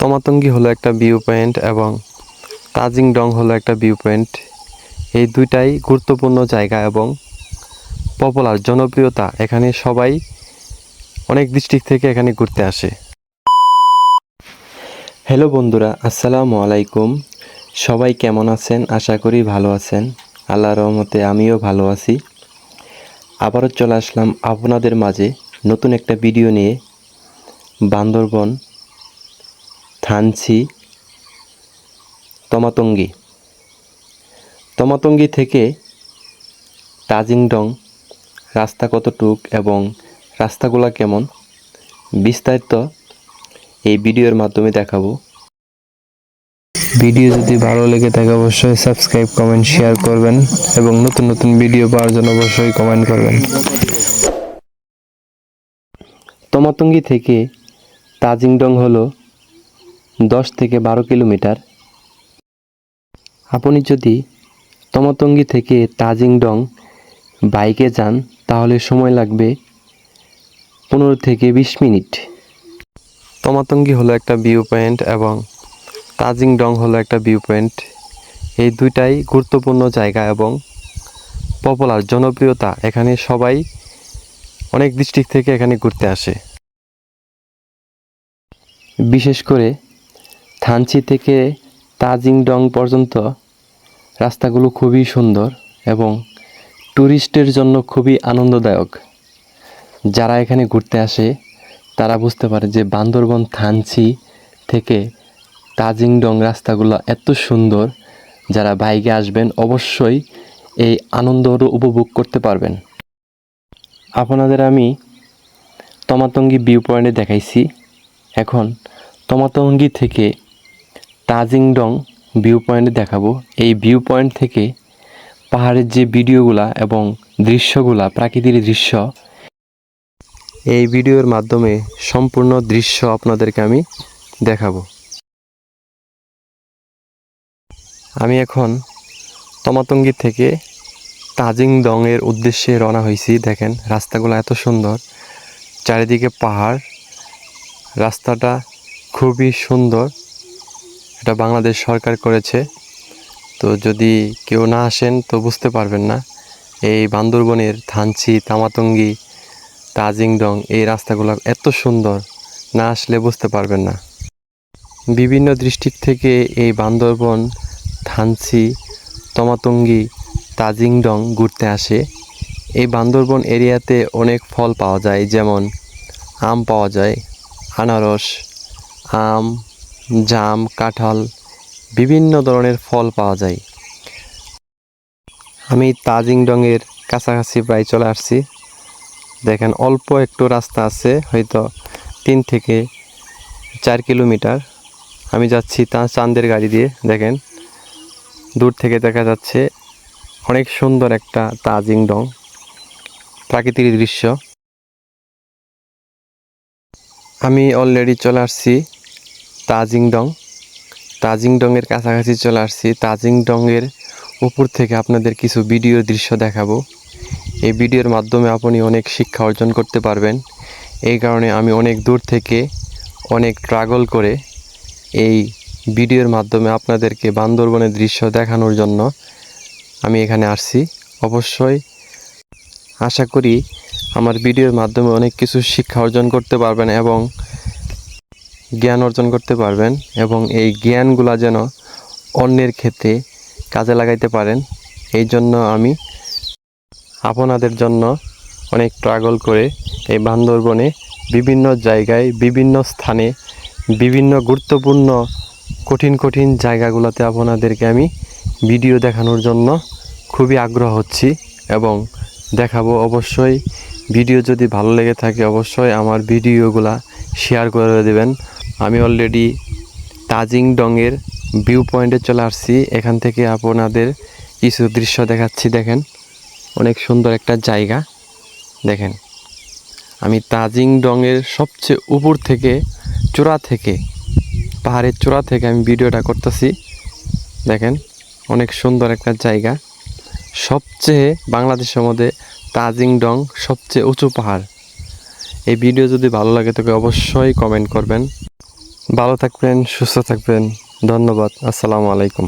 তমাতঙ্গি হলো একটা view point এবং তাজিং ডং হলো একটা ভিউ পয়েন্ট। এই দুইটাই গুরুত্বপূর্ণ জায়গা এবং পপুলার জনপ্রিয়তা এখানে সবাই অনেক ডিস্ট্রিক্ট থেকে এখানে ঘুরতে আসে। হ্যালো বন্ধুরা, আসসালামু আলাইকুম। সবাই কেমন আছেন? আশা করি ভালো আছেন। আল্লাহ রহমতে আমিও ভালো আছি। আবারও চলে আসলাম আপনাদের মাঝে নতুন একটা ভিডিও নিয়ে। বান্দরবন থানচি তমাতঙ্গি। তমাতঙ্গি থেকে তাজিংডং রাস্তা কতটুক এবং রাস্তাগুলো কেমন? বিস্তারিত এই ভিডিওর মাধ্যমে দেখাবো। ভিডিও যদি ভালো লেগে থাকে অবশ্যই সাবস্ক্রাইব কমেন্ট শেয়ার করবেন এবং নতুন নতুন ভিডিও পাওয়ার জন্য অবশ্যই কমেন্ট করবেন। তমাতঙ্গি থেকে তাজিংডং হলো দশ থেকে বারো কিলোমিটার। আপনি যদি তমাতঙ্গি থেকে তাজিংডং বাইকে যান, তাহলে সময় লাগবে পনেরো থেকে বিশ মিনিট। তমাতঙ্গি হলো একটা ভিউ পয়েন্ট এবং তাজিংডং হলো একটা ভিউ পয়েন্ট। এই দুইটাই গুরুত্বপূর্ণ জায়গা এবং পপুলার জনপ্রিয়তা। এখানে সবাই অনেক ডিস্ট্রিক্ট থেকে এখানে ঘুরতে আসে। বিশেষ করে থানচি থেকে তাজিংডং পর্যন্ত রাস্তাগুলো খুবই সুন্দর এবং ট্যুরিস্টের জন্য খুবই আনন্দদায়ক। যারা এখানে ঘুরতে আসে, তারা বুঝতে পারে যে বান্দরবন, থানচি থেকে তাজিংডং রাস্তাগুলো এত সুন্দর। যারা বাইকে আসবেন, অবশ্যই এই আনন্দ উপভোগ করতে পারবেন। আপনাদের আমি তমাতঙ্গি ভিউ পয়েন্টে দেখাইছি। এখন তমাতঙ্গি থেকে তাজিংডং ভিউ পয়েন্টে দেখাবো। এই ভিউ পয়েন্ট থেকে পাহাড়ের যে ভিডিওগুলা এবং দৃশ্যগুলা প্রাকৃতিক দৃশ্য, এই ভিডিওর মাধ্যমে সম্পূর্ণ দৃশ্য আপনাদেরকে আমি দেখাবো। আমি এখন তমাতঙ্গি থেকে তাজিংডং এর উদ্দেশ্যে রওনা হয়েছি। দেখেন, রাস্তাগুলো এত সুন্দর। চারিদিকে পাহাড়। রাস্তাটা খুবই সুন্দর। এটা বাংলাদেশ সরকার করেছে। তো যদি কেউ না আসেন, তো বুঝতে পারবেন না। এই বান্দরবনের থানচি, তামাতঙ্গি, তাজিংডং এই রাস্তাগুলো এত সুন্দর, না আসলে বুঝতে পারবেন না। বিভিন্ন ডিস্ট্রিক্ট থেকে এই বান্দরবন, থানচি, তমাতঙ্গি, তাজিংডং ঘুরতে আসে। এই বান্দরবন এরিয়াতে অনেক ফল পাওয়া যায়, যেমন আম পাওয়া যায়, আনারস, আম জাম, কাঁঠাল, বিভিন্ন ধরনের ফল পাওয়া যায়। আমি তাজিংডংয়ের কাছাকাছি প্রায় চলে আসছি। দেখেন, অল্প একটু রাস্তা আছে, হয়তো তিন থেকে চার কিলোমিটার। আমি যাচ্ছি তা চাঁদের গাড়ি দিয়ে, দেখেন। দূর থেকে দেখা যাচ্ছে অনেক সুন্দর একটা তাজিংডং প্রাকৃতিক দৃশ্য। আমি অলরেডি চলে আসছি তাজিংডং। তাজিংডংয়ের কাছাকাছি চলে আসছি। তাজিংডংয়ের উপর থেকে আপনাদের কিছু ভিডিও দৃশ্য দেখাবো। এই ভিডিওর মাধ্যমে আপনি অনেক শিক্ষা অর্জন করতে পারবেন। এই কারণে আমি অনেক দূর থেকে অনেক ট্রাগল করে এই ভিডিওর মাধ্যমে আপনাদেরকে বান্দরবনের দৃশ্য দেখানোর জন্য আমি এখানে আসছি। অবশ্যই আশা করি আমার ভিডিওর মাধ্যমে অনেক কিছু শিক্ষা অর্জন করতে পারবেন এবং জ্ঞান অর্জন করতে পারবেন এবং এই জ্ঞানগুলা যেন অন্যের ক্ষেত্রে কাজে লাগাইতে পারেন। এই জন্য আমি আপনাদের জন্য অনেক ট্রাগল করে এই বান্দরবনে বিভিন্ন জায়গায়, বিভিন্ন স্থানে, বিভিন্ন গুরুত্বপূর্ণ কঠিন কঠিন জায়গাগুলোতে আপনাদেরকে আমি ভিডিও দেখানোর জন্য খুবই আগ্রহ হচ্ছি এবং দেখাবো। অবশ্যই ভিডিও যদি ভালো লেগে থাকে, অবশ্যই আমার ভিডিওগুলা শেয়ার করে দেবেন। আমি অলরেডি তাজিং তাজিংডংয়ের ভিউ পয়েন্টে চলে আসছি। এখান থেকে আপনাদের কিছু দৃশ্য দেখাচ্ছি, দেখেন। অনেক সুন্দর একটা জায়গা, দেখেন। আমি তাজিং তাজিংডংয়ের সবচেয়ে উপর থেকে, চূড়া থেকে, পাহাড়ের চূড়া থেকে আমি ভিডিওটা করতেছি। দেখেন, অনেক সুন্দর একটা জায়গা। সবচেয়ে বাংলাদেশের মধ্যে তাজিংডং সবচেয়ে উঁচু পাহাড়। এই ভিডিও যদি ভালো লাগে তবে অবশ্যই কমেন্ট করবেন। ভালো থাকবেন, সুস্থ থাকবেন। ধন্যবাদ। আসসালামু আলাইকুম।